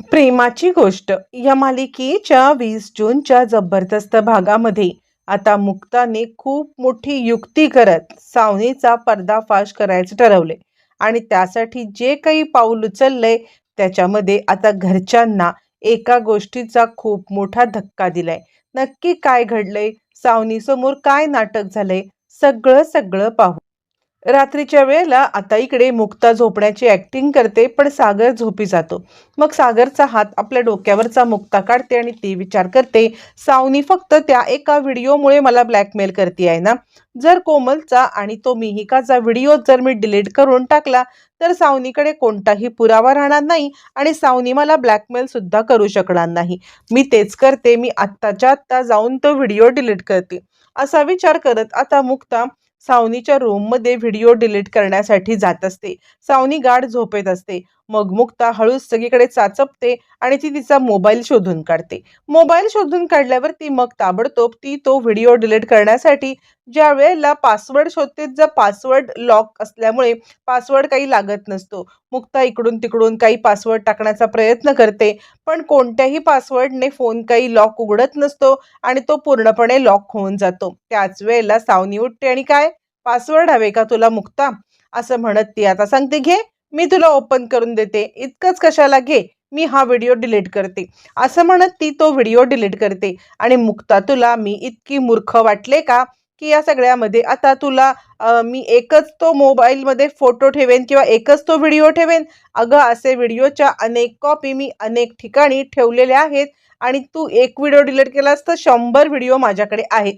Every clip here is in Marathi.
प्रेमाची गोष्ट. या मालिकेच्या वीस जूनच्या जबरदस्त भागामध्ये आता मुक्ताने खूप मोठी युक्ती करत सावनीचा पर्दाफाश करायचं ठरवले आणि त्यासाठी जे काही पाऊल उचललंय त्याच्यामध्ये आता घरच्यांना एका गोष्टीचा खूप मोठा धक्का दिलाय. नक्की काय घडलंय? सावनीसमोर काय नाटक झालंय? सगळं सगळं पाहू. रात्रीच्या वेळेला आता इकडे मुक्ता झोपण्याची ॲक्टिंग करते पण सागर झोपी जातो. मग सागरचा हात आपल्या डोक्यावरचा मुक्ता काढते आणि ती विचार करते सावनी फक्त त्या एका व्हिडिओमुळे मला ब्लॅकमेल करते आहे ना? जर कोमलचा आणि तो मिहिकाचा व्हिडिओ जर मी डिलीट करून टाकला तर सावनीकडे कोणताही पुरावा राहणार नाही आणि सावनी मला ब्लॅकमेल सुद्धा करू शकणार नाही. मी तेच करते मी आत्ताच्या आत्ता जाऊन तो व्हिडिओ डिलीट करते. असा विचार करत आता मुक्ता सावनीच्या रूममध्ये व्हिडिओ डिलीट करण्यासाठी जात असते. सावनी गाढ झोपेत असते. मग मुक्ता हळूच सगळीकडे चाचपते आणि ती तिचा मोबाईल शोधून काढते. मोबाईल शोधून काढल्यावर ती मग ताबडतोब ती तो व्हिडिओ डिलीट करण्यासाठी ज्या वेळेला पासवर्ड शोधते जर पासवर्ड लॉक असल्यामुळे पासवर्ड काही लागत नसतो. मुक्ता इकडून तिकडून काही पासवर्ड टाकण्याचा प्रयत्न करते पण कोणत्याही पासवर्डने फोन काही लॉक उघडत नसतो आणि तो पूर्णपणे लॉक होऊन जातो. त्याच वेळेला सावनी उठते आणि काय? पासवर्ड हवे का तुला मुक्ता? असं म्हणत ती आता सांगते घे मी तुला ओपन करून देते. इतकंच कशाला घे? मी हा व्हिडिओ डिलीट करते. असं म्हणत ती तो व्हिडिओ डिलीट करते. आणि मुक्ता तुला मी इतकी मूर्ख वाटले का? की या सगळ्यामध्ये आता तुला मी एकच तो मोबाईलमध्ये फोटो ठेवेन किंवा एकच तो व्हिडिओ ठेवेन? अगं असे व्हिडिओच्या अनेक कॉपी मी अनेक ठिकाणी ठेवलेल्या आहेत आणि तू एक व्हिडिओ डिलीट केलास तर शंभर व्हिडिओ माझ्याकडे आहेत.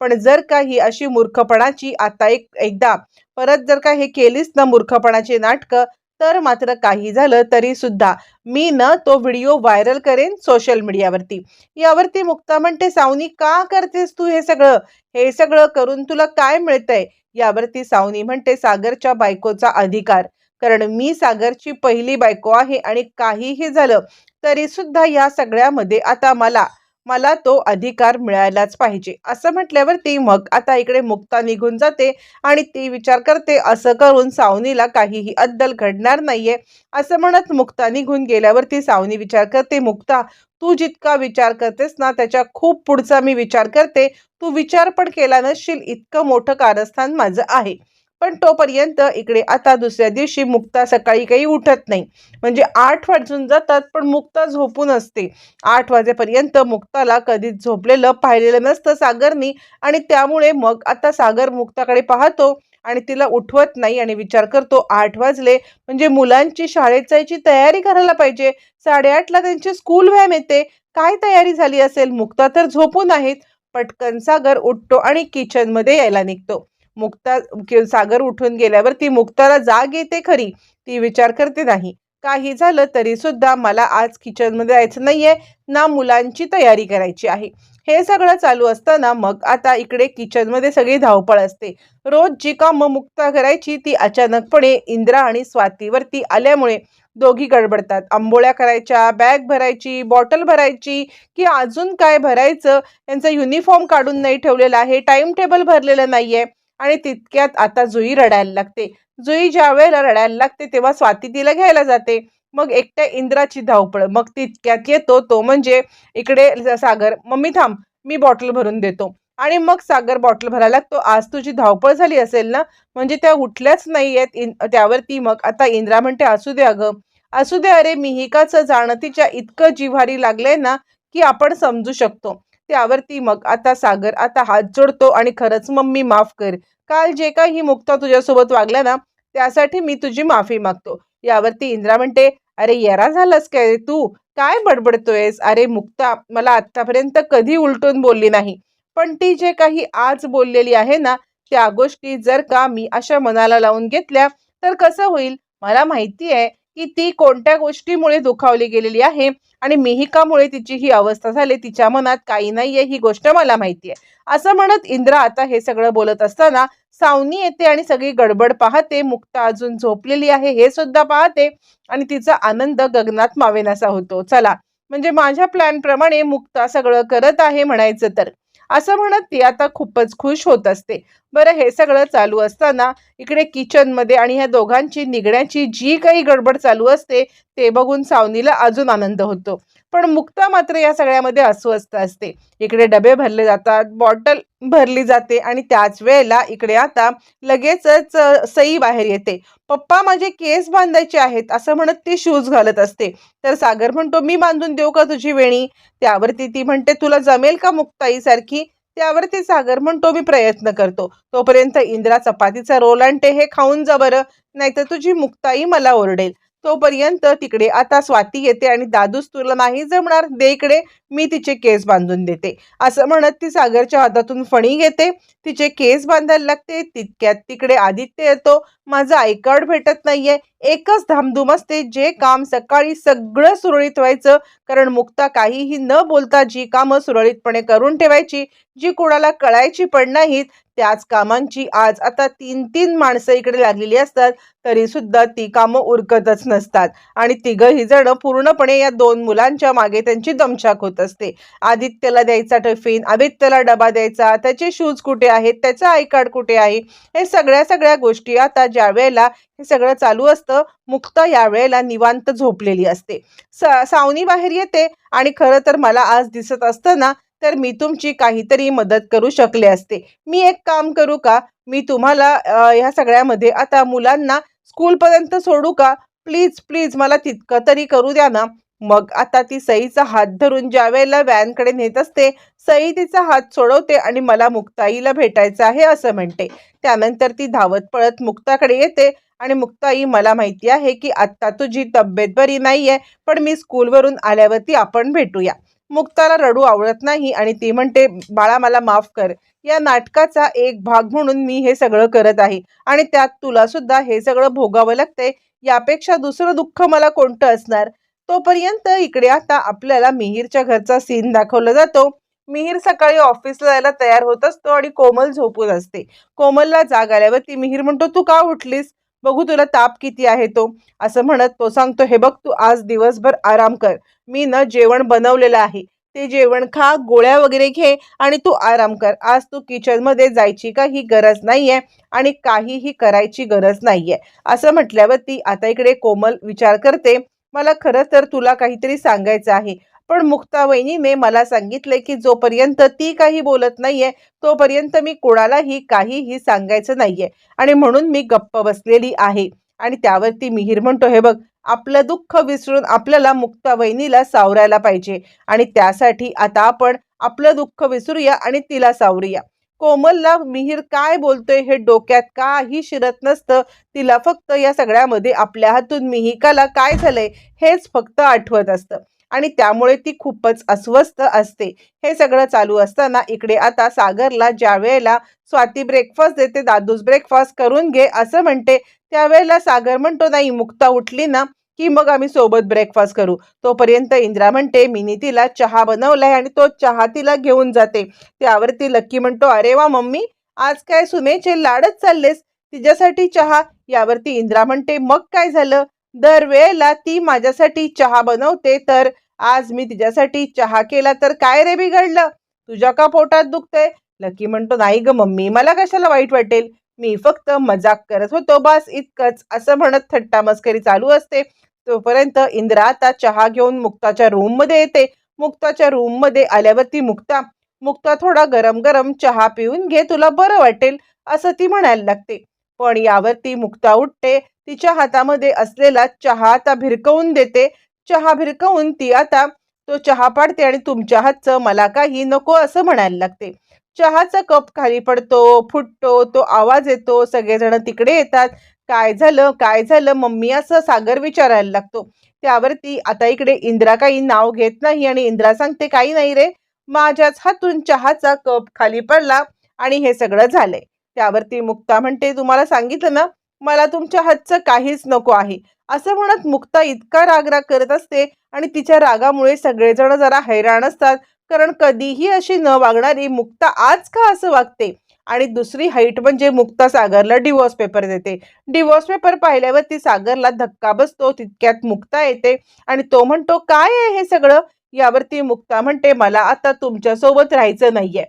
पण जर का ही अशी मूर्खपणाची आता एक एकदा परत जर का हे केलीस ना मूर्खपणाची नाटकं तर मात्र काही झालं तरी सुद्धा मी न तो व्हिडिओ व्हायरल करेन सोशल मीडियावरती. यावरती मुक्ता म्हणते सावनी का करतेस तू हे सगळं? हे सगळं करून तुला काय मिळतंय? यावरती सावनी म्हणते सागरच्या बायकोचा अधिकार. कारण मी सागरची पहिली बायको आहे आणि काहीही झालं तरी सुद्धा या सगळ्यामध्ये आता मला मला तो अधिकार मिळायलाच पाहिजे. असं म्हटल्यावरती मग आता इकडे मुक्ता निघून जाते आणि ती विचार करते असं करून सावनीला काहीही अद्दल घडणार नाहीये. असं म्हणत मुक्ता निघून गेल्यावरती सावनी विचार करते मुक्ता तू जितका विचार करतेस ना त्याच्या खूप पुढचा मी विचार करते. तू विचार पण केला नसशील इतकं मोठं कारस्थान माझं आहे. पण तोपर्यंत इकडे आता दुसऱ्या दिवशी मुक्ता सकाळी काही उठत नाही. म्हणजे आठ वाजून जातात पण मुक्ता झोपून असते. आठ वाजेपर्यंत मुक्ताला कधीच झोपलेलं पाहिलेलं नसतं सागरनी आणि त्यामुळे मग आता सागर मुक्ताकडे पाहतो आणि तिला उठवत नाही आणि विचार करतो आठ वाजले. म्हणजे मुलांची शाळेत जायची तयारी करायला पाहिजे. साडेआठला त्यांची स्कूल व्हॅन येते. काय तयारी झाली असेल? मुक्ता तर झोपून आहेत. पटकन सागर उठतो आणि किचनमध्ये यायला निघतो. मुक्ता सागर उठून गेल्यावर ती मुक्ताला जाग येते खरी. ती विचार करते नाही काही झालं तरी सुद्धा मला आज किचनमध्ये जायचं नाहीये. ना मुलांची तयारी करायची आहे. हे सगळं चालू असताना मग आता इकडे किचनमध्ये सगळी धावपळ असते. रोज जी कामं मुक्ता करायची ती अचानकपणे इंद्रा आणि स्वातीवरती आल्यामुळे दोघी गडबडतात. आंबोळ्या करायच्या बॅग भरायची बॉटल भरायची की अजून काय भरायचं? यांचा युनिफॉर्म काढून नाही ठेवलेला आहे टाइम टेबल भरलेलं आहे आणि तितक्यात आता जुई रडायला लागते. जुई ज्या वेळेला रडायला लागते तेव्हा स्वाती तिला घ्यायला जाते. मग एकट्या इंद्राची धावपळ मग तितक्यात येतो तो म्हणजे इकडे सागर मम्मी थांब मी बॉटल भरून देतो. आणि मग सागर बॉटल भरायला लागतो. आज तुझी धावपळ झाली असेल ना? म्हणजे त्या उठल्याच नाही आहेत इन त्यावरती मग आता इंद्रा म्हणते असू दे अगं असू दे अरे मिहिकाचं जाणं तिच्या इतकं जिव्हारी लागलंय ना की आपण समजू शकतो. त्यावरती मग आता सागर आता हात जोडतो आणि खरंच मम्मी माफ कर. काल जे काही मुक्ता तुझ्यासोबत वागला ना त्यासाठी मी तुझी माफी मागतो. यावरती इंद्रा म्हणते अरे येरा झालास काय रे तू? काय बडबडतोयस? अरे मुक्ता मला आतापर्यंत कधी उलटून बोलली नाही. पण ती जे काही आज बोललेली आहे ना त्या गोष्टी जर का मी अशा मनाला लावून घेतल्या तर कसं होईल? मला माहिती आहे की ती कोणत्या गोष्टीमुळे दुखावली गेलेली आहे आणि मिहिकामुळे तिची ही अवस्था झाली तिच्या मनात काही नाहीये ही गोष्ट मला माहिती आहे असं म्हणत इंद्रा आता हे सगळं बोलत असताना सावनी येते आणि सगळी गडबड पाहते मुक्ता अजून झोपलेली आहे हे सुद्धा पाहते आणि तिचा आनंद गगनात मावेनासा होतो. चला म्हणजे माझ्या प्लॅनप्रमाणे मुक्ता सगळं करत आहे म्हणायचं तर. असं म्हणत ती आता खूपच खुश होत असते. बरं हे सगळं चालू असताना इकडे किचनमध्ये आणि ह्या दोघांची निघण्याची जी काही गडबड चालू असते ते बघून सावनीला अजून आनंद होतो. पण मुक्ता मात्र या सगळ्यामध्ये अस्वस्थ असते. इकडे डबे भरले जातात बॉटल भरली जाते आणि त्याच वेळेला इकडे आता लगेचच सई बाहेर येते. पप्पा माझे केस बांधायचे आहेत असं म्हणत ती शूज घालत असते. तर सागर म्हणतो मी बांधून देऊ का तुझी वेणी? त्यावरती ती म्हणते तुला जमेल का मुक्ताईसारखी? त्यावरती सागर म्हणतो मी प्रयत्न करतो. तोपर्यंत इंद्रा चपातीचा रोल आणते हे खाऊन जा बरं नाहीतर तुझी मुक्ताई मला ओरडेल. तोपर्यंत तिकडे आता स्वाती येते आणि दादूस तुला नाही जमणार. दे इकडे मी तिचे केस बांधून देते. असं म्हणत ती सागरच्या हातातून फणी घेते. तिचे केस बांधायला लागते. तितक्यात तिकडे आदित्य येतो. माझं आय कार्ड भेटत नाहीये. एकच धामधूम असते जे काम सकाळी सगळं सुरळीत व्हायचं कारण मुक्ता काहीही न बोलता जी कामं सुरळीतपणे करून ठेवायची जी कोणाला कळायची पण नाहीत त्याच कामांची आज आता तीन तीन माणसं इकडे लागलेली असतात तरी सुद्धा ती कामं उरकतच नसतात. आणि तिघही जण पूर्णपणे या दोन मुलांच्या मागे त्यांची दमछाक होत असते. आदित्यला द्यायचा टिफिन आदित्यला डबा द्यायचा त्याचे शूज कुठे आहेत त्याचं आय कार्ड कुठे आहे हे सगळ्या सगळ्या गोष्टी आता ज्या वेळेला हे सगळं चालू असतं मुक्ता या वेळेला निवांत झोपलेली असते. सा सावनी बाहेर येते आणि खरं तर मला आज दिसत असतं ना तर मी तुमची काहीतरी मदत करू शकले असते. मी एक काम करू का? मी तुम्हाला ह्या सगळ्यामध्ये आता मुलांना स्कूलपर्यंत सोडू का? प्लीज प्लीज मला तितकं तरी करू द्या ना. मग आता ती सईचा हात धरून ज्या वेळेला व्हॅनकडे नेत असते सई तिचा हात सोडवते आणि मला मुक्ताईला भेटायचं आहे असं म्हणते. त्यानंतर ती धावत पळत मुक्ताकडे येते आणि मुक्ताई मला माहिती आहे की आत्ता तुझी तब्येत बरी नाहीये पण मी स्कूलवरून आल्यावरती आपण भेटूया. मुक्ताला रडू आवडत नाही आणि ती म्हणते बाळा मला माफ कर. या नाटकाचा एक भाग म्हणून मी हे सगळं करत आहे आणि त्यात तुला सुद्धा हे सगळं भोगावं लागतंय. यापेक्षा दुसरं दुःख मला कोणतं असणार? तोपर्यंत इकडे आता आपल्याला मिहीरच्या घरचा सीन दाखवला जातो. मिहीर सकाळी ऑफिसला जायला तयार होत असतो आणि कोमल झोपून असते. कोमलला जाग आल्यावर ती मिहीर म्हणतो तू का उठलीस? बघू तुला ताप किती आहे तो. असं म्हणत तो सांगतो हे बघ तू आज दिवसभर आराम कर. मी न जेवण बनवलेलं आहे. ते जेवण खा गोळ्या वगैरे घे आणि तू आराम कर. आज तू किचनमध्ये जायची का ही गरज नाहीये आणि काहीही करायची गरज नाहीये. असं म्हटल्यावरती आता इकडे कोमल विचार करते मला खरं तर तुला काहीतरी सांगायचं आहे. पण मुक्ता वहिनीने मला सांगितले की जोपर्यंत ती काही बोलत नाहीये तोपर्यंत मी कोणालाही काहीही सांगायचं नाहीये. आणि म्हणून मी गप्प बसलेली आहे. आणि त्यावरती मिहीर म्हणतो हे बघ आपलं दुःख विसरून आपल्याला मुक्ता वहिनीला सावरायला पाहिजे. आणि त्यासाठी आता आपण आपलं दुःख विसरूया आणि तिला सावरूया. कोमलला मिहीर काय बोलतोय? हे डोक्यात काही शिरत नसतं. तिला फक्त या सगळ्यामध्ये आपल्या हातून मिहिकाला काय झालंय हेच फक्त आठवत असतं. आणि त्यामुळे ती खूपच अस्वस्थ असते. हे सगळं चालू असताना इकडे आता सागरला ज्या वेळेला स्वाती ब्रेकफास्ट देते दादूस ब्रेकफास्ट करून घे असं म्हणते त्यावेळेला सागर म्हणतो नाही मुक्ता उठली ना की मग आम्ही सोबत ब्रेकफास्ट करू. तोपर्यंत इंद्रा म्हणते मिनी तिला चहा बनवलाय आणि तो चहा तिला घेऊन जाते. त्यावरती लक्की म्हणतो अरे वा मम्मी आज काय सुनेचे लाडच चाललेस? तिच्यासाठी चहा? यावरती इंद्रा म्हणते मग काय झालं? दरवेळेला ती माझ्यासाठी चहा बनवते तर आज मी तिच्यासाठी चहा केला तर काय रे बिघडलं? तुझ्या का पोटात दुखतंय? लकी म्हणतो नाही ग मम्मी मला कशाला वाईट वाटेल? मी फक्त मजाक करत होतो बास इतकंच असं म्हणत थट्टा मस्करी चालू असते. तोपर्यंत इंद्रा आता चहा घेऊन मुक्ताच्या रूममध्ये येते. मुक्ताच्या रूममध्ये आल्यावरती मुक्ता मुक्ता थोडा गरम गरम चहा पिऊन घे तुला बरं वाटेल असं ती म्हणायला लागते. पण यावरती मुक्ता उठते तिच्या हातामध्ये असलेला चहा आता भिरकवून देते. चहा भिरकवून ती आता तो चहा पाडते आणि तुमच्या हातचं मला काही नको असं म्हणायला लागते. चहाचा कप खाली पडतो फुटतो तो आवाज येतो सगळेजण तिकडे येतात. काय झालं? काय झालं? मम्मी असं सागर विचारायला लागतो. त्यावरती आता इकडे इंद्रा काही नाव घेत नाही आणि इंद्रा सांगते काही नाही रे. माझ्याच हातून चहाचा कप खाली पडला आणि हे सगळं झालंय. त्यावरती मुक्ता म्हणते तुम्हाला सांगितलं ना? मला तुमच्या हातचं काहीच नको आहे. असं म्हणत मुक्ता इतका रागराग करत असते आणि तिच्या रागामुळे सगळेजण जरा हैराण असतात. कारण कधीही अशी न वागणारी मुक्ता आज का असं वागते? आणि दुसरी हाईट म्हणजे मुक्ता सागरला डिवोर्स पेपर देते. डिवोर्स पेपर पाहिल्यावर ती सागरला धक्का बसतो तितक्यात मुक्ता येते आणि तो म्हणतो काय आहे हे सगळं? यावरती मुक्ता म्हणते मला आता तुमच्यासोबत राहायचं नाहीये.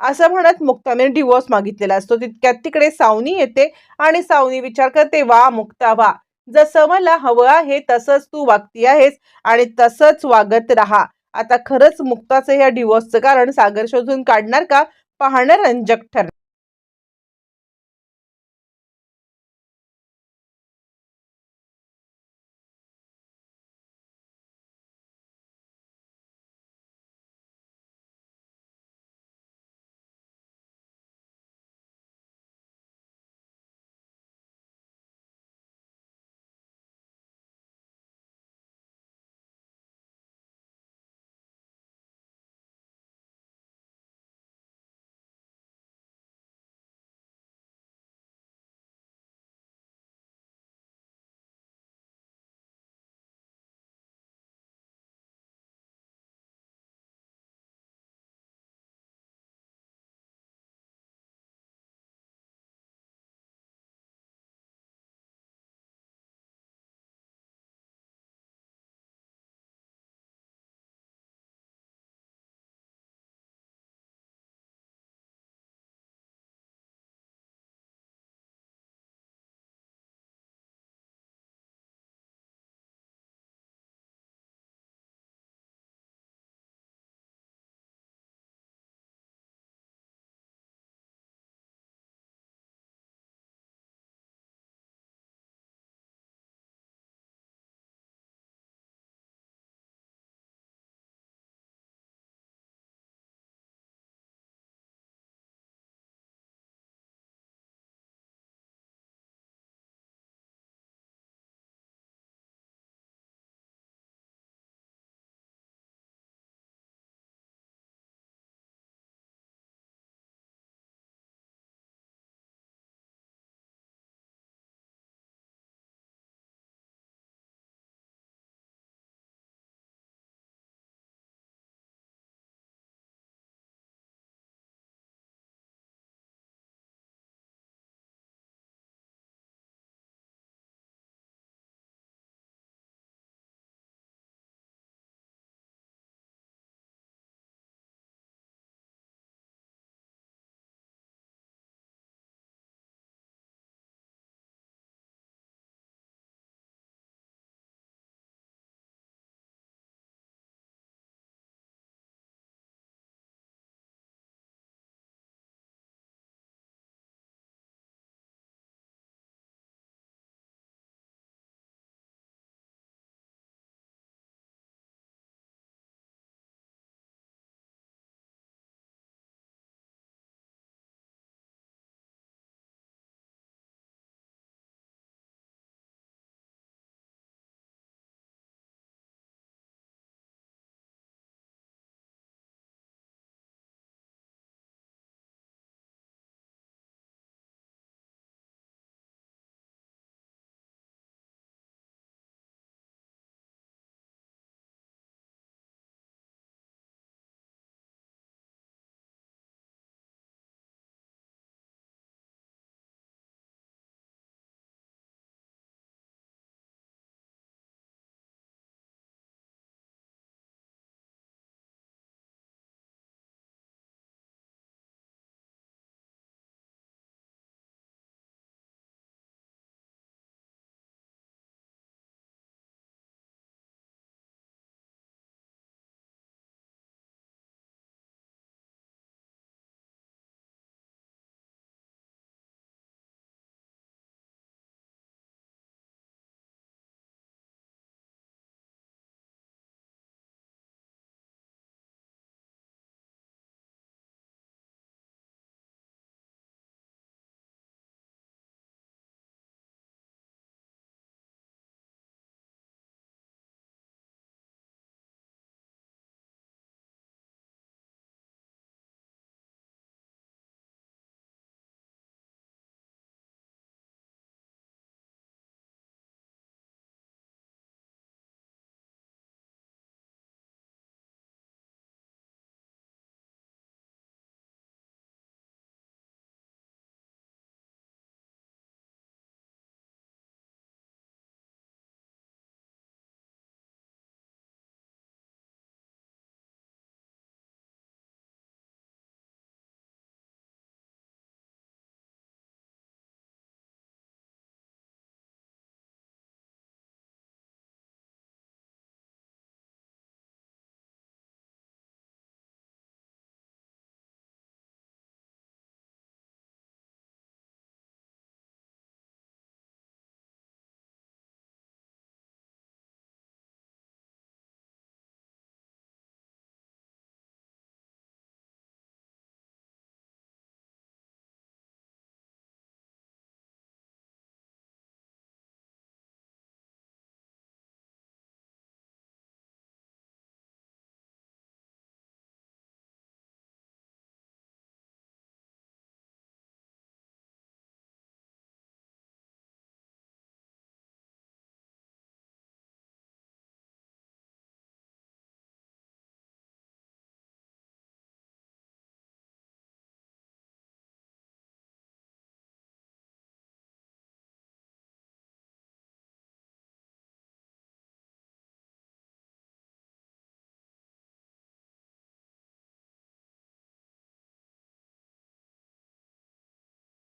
असं म्हणत मुक्ताने डिवोर्स मागितलेला असतो. तितक्यात तिकडे सावनी येते आणि सावनी विचार करते वा मुक्ता वा. जसं मला हवं आहे तसंच तू वागती आहेस आणि तसंच वागत राहा. आता खरंच मुक्ताचं या डिवोर्सचं कारण सागर शोधून काढणार का? पाहणं रंजक ठरणार.